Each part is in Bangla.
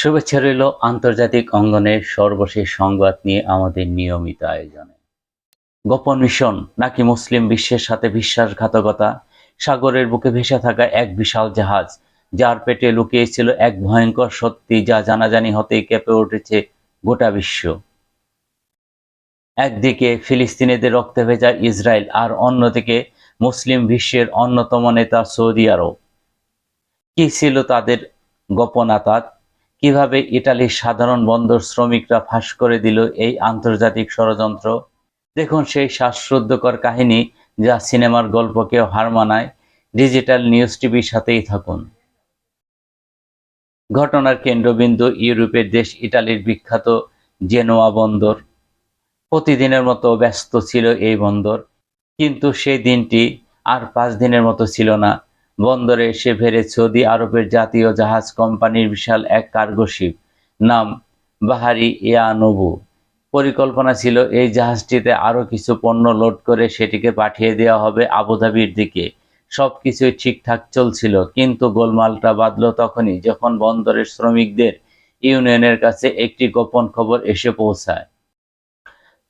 শুভেচ্ছা রইল আন্তর্জাতিক অঙ্গনের সর্বশেষ সংবাদ নিয়ে আমাদের নিয়মিত আয়োজনে। গোপন মিশন নাকি মুসলিম বিশ্বের সাথে বিশ্বাসঘাতকতা? সাগরের বুকে ভেসে থাকা এক বিশাল জাহাজ, যার পেটে লুকিয়েছিল এক ভয়ঙ্কর সত্যি যা জানাজানি হতেই কেঁপে উঠেছে গোটা বিশ্ব। একদিকে ফিলিস্তিনিদের রক্তে ভেজা ইসরায়েল আর অন্যদিকে মুসলিম বিশ্বের অন্যতম নেতা সৌদি আরব। কি ছিল তাদের গোপন আতাত কীভাবে ইটালির সাধারণ বন্দর শ্রমিকরা ফাঁস করে দিল এই আন্তর্জাতিক ষড়যন্ত্র? দেখুন সেই শ্বাসরুদ্ধকর কাহিনী যা সিনেমার গল্পকেও হার মানায়। ডিজিটাল নিউজ টিভির সাথেই থাকুন। ঘটনার কেন্দ্রবিন্দু ইউরোপের দেশ ইটালির বিখ্যাত জেনোয়া বন্দর। প্রতিদিনের মতো ব্যস্ত ছিল এই বন্দর। কিন্তু সেই দিনটি আর পাঁচ দিনের মতো ছিল না। বন্দরে এসে ফেরে সৌদি আরবের জাতীয় জাহাজ কোম্পানির বিশাল এক কার্গো শিপ, নাম বাহারি ইয়ানবু। পরিকল্পনা ছিল, এই জাহাজটিতে আরও কিছু পণ্য লোড করে সেটিকে পাঠিয়ে দেওয়া হবে আবুধাবির দিকে। সব কিছুই ঠিকঠাক চলছিল, কিন্তু গোলমালটা বাঁধল তখনই, যখন বন্দরের শ্রমিকদের ইউনিয়নের কাছে একটি গোপন খবর এসে পৌঁছায়।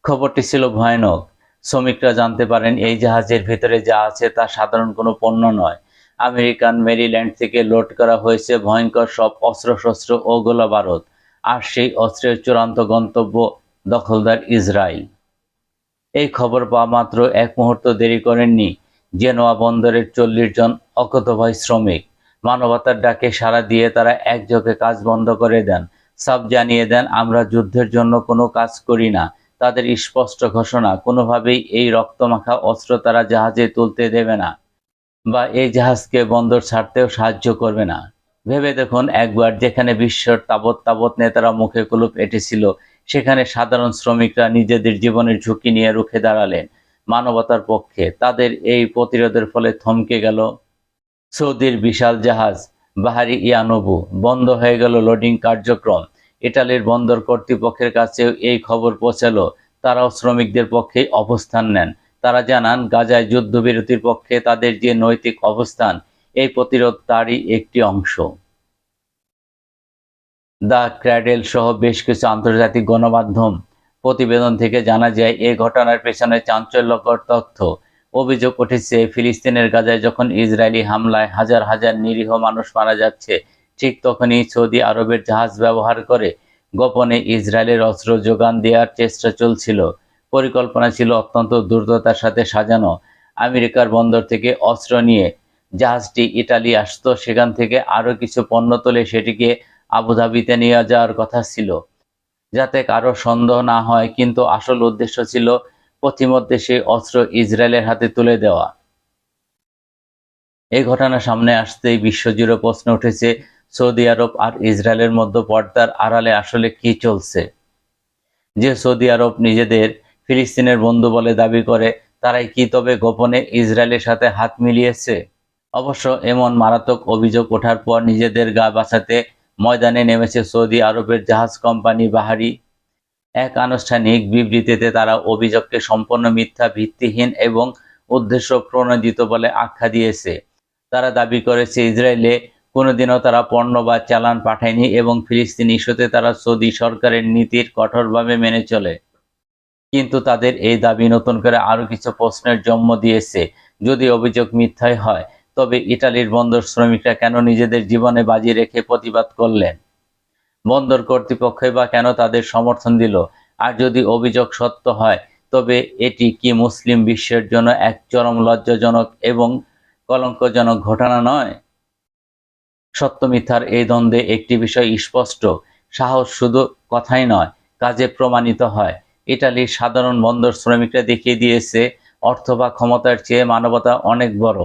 খবরটি ছিল ভয়ানক। শ্রমিকরা জানতে পারেন, এই জাহাজের ভেতরে যা আছে তা সাধারণ কোনো পণ্য নয়। আমেরিকান মেরিল্যান্ড থেকে লোড করা হয়েছে ভয়ঙ্কর সব অস্ত্রশস্ত্র ও গোলা বারুদ আর সেই অস্ত্রের চূড়ান্ত গন্তব্য দখলদার ইসরায়েল। এই খবর পাওয়া মাত্র এক মুহূর্ত দেরি করেননি জেনোয়া বন্দরের চল্লিশ জন অকতভয় শ্রমিক। মানবতার ডাকে সাড়া দিয়ে তারা একযোগে কাজ বন্ধ করে দেন। সব জানিয়ে দেন, আমরা যুদ্ধের জন্য কোনো কাজ করি না। তাদের স্পষ্ট ঘোষণা, কোনোভাবেই এই রক্তমাখা অস্ত্র তারা জাহাজে তুলতে দেবে না। বা এই জাহাজকে বন্দর ছাড়তেও সাহায্য করবে না। ভেবে দেখুন, একবার যেখানে বিশ্বর তাবৎ তাবৎ নেতারা মুখে কুলুপ এঁটেছিল, সেখানে সাধারণ শ্রমিকরা নিজেদের জীবনের ঝুঁকি নিয়ে রুখে দাঁড়ালেন মানবতার পক্ষে। তাদের এই প্রতিরোধের ফলে থমকে গেল সৌদির বিশাল জাহাজ, বাহারি ইয়ানবু। বন্ধ হয়ে গেল লোডিং কার্যক্রম। ইটালির বন্দর কর্তৃপক্ষের কাছেও এই খবর পৌঁছালো। তারাও শ্রমিকদের পক্ষে অবস্থান নেন। তারা জানান, গাজায় যুদ্ধবিরতির পক্ষে তাদের যে নৈতিক অবস্থান, এই প্রতিরোধ তারই একটি অংশ। দ্য ক্র্যাডেল সহ বেশ কিছু আন্তর্জাতিক গণমাধ্যম প্রতিবেদন থেকে জানা যায় এই ঘটনার পেছনে চাঞ্চল্যকর তথ্য। অভিযোগ উঠেছে, ফিলিস্তিনের গাজায় যখন ইসরায়েলি হামলায় হাজার হাজার নিরীহ মানুষ মারা যাচ্ছে, ঠিক তখনই সৌদি আরবের জাহাজ ব্যবহার করে গোপনে ইসরায়েলের অস্ত্র যোগান দেওয়ার চেষ্টা চলছিল। পরিকল্পনা ছিল অত্যন্ত দ্রুততার সাথে সাজানো। আমেরিকার বন্দর থেকে অস্ত্র নিয়ে জাহাজটি ইটালি আসতো, সেখান থেকে আরও কিছু পণ্য তুলে সেটিকে আবুধাবিতে নিয়ে যাওয়ার কথা ছিল। যাতে কারও সন্দেহ না হয়, কিন্তু আসল উদ্দেশ্য ছিল পথিমধ্যে সেই অস্ত্র ইসরায়েলের হাতে তুলে দেওয়া। এই ঘটনা সামনে আসতেই বিশ্বজুড়ে প্রশ্ন উঠেছে, সৌদি আরব আর ইসরায়েলের মধ্যে পর্দার আড়ালে আসলে কি চলছে? যে সৌদি আরব নিজেদের ফিলিস্তিনের বন্ধু বলে দাবি করে, তারাই কি তবে গোপনে ইসরায়েলের সাথে হাত মিলিয়েছে? অবশ্য এমন মারাত্মক অভিযোগ ওঠার পর নিজেদের গা বাঁচাতে ময়দানে নেমেছে সৌদি আরবের জাহাজ কোম্পানি বাহারি। এক আনুষ্ঠানিক বিবৃতিতে তারা অভিযোগকে সম্পূর্ণ মিথ্যা, ভিত্তিহীন এবং উদ্দেশ্য প্রণোদিত বলে আখ্যা দিয়েছে। তারা দাবি করেছে, ইসরায়েলে কোনোদিনও তারা পণ্য বা চালান পাঠায়নি এবং ফিলিস্তিন ইস্যুতে তারা সৌদি সরকারের নীতির কঠোরভাবে মেনে চলে। কিন্তু তাদের এই দাবি নতুন করে আরও কিছু প্রশ্নের জন্ম দিয়েছে। যদি অভিযোগ মিথ্যাই হয়, তবে ইটালির বন্দর শ্রমিকরা কেন নিজেদের জীবনে বাজি রেখে প্রতিবাদ করলেন? বন্দর কর্তৃপক্ষই বা কেন তাদের সমর্থন দিল? আর যদি অভিযোগ সত্য হয়, তবে এটি কি মুসলিম বিশ্বের জন্য এক চরম লজ্জাজনক এবং কলঙ্কজনক ঘটনা নয়? সত্য মিথ্যার এই দ্বন্দ্বে একটি বিষয় স্পষ্ট, সাহস শুধু কথাই নয়, কাজে প্রমাণিত হয়। ইটালির সাধারণ বন্দর শ্রমিকরা দেখিয়ে দিয়েছে, অর্থ বা ক্ষমতার চেয়ে মানবতা অনেক বড়।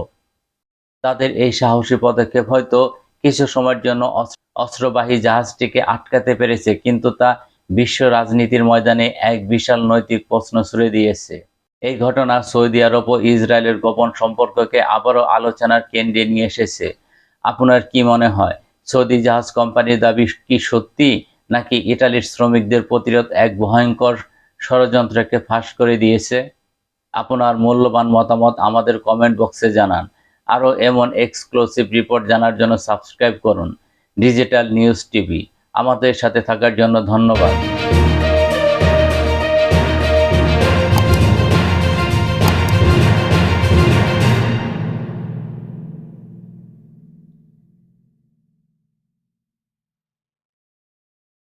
তাদের এই সাহসী পদক্ষেপ হয়তো কিছু সময়ের জন্য অস্ত্রবাহী জাহাজটিকে আটকাতে পেরেছে, কিন্তু তা বিশ্ব রাজনীতির ময়দানে এক বিশাল নৈতিক প্রশ্ন ছুড়ে দিয়েছে। এই ঘটনা সৌদি আরব ও ইসরায়েলের গোপন সম্পর্ককে আবারও আলোচনার কেন্দ্রে নিয়ে এসেছে। আপনার কি মনে হয়, সৌদি জাহাজ কোম্পানির দাবি কি সত্যি, নাকি ইটালির শ্রমিকদের প্রতিরোধ এক ভয়ঙ্কর ষড়যন্ত্রকে ফাঁস করে দিয়েছে। আপনার মূল্যবান মতামত আমাদের কমেন্ট বক্সে জানান। আরও এমন এক্সক্লুসিভ রিপোর্ট জানার জন্য সাবস্ক্রাইব করুন। ডিজিটাল নিউজ টিভি আমাদের সাথে থাকার জন্য ধন্যবাদ।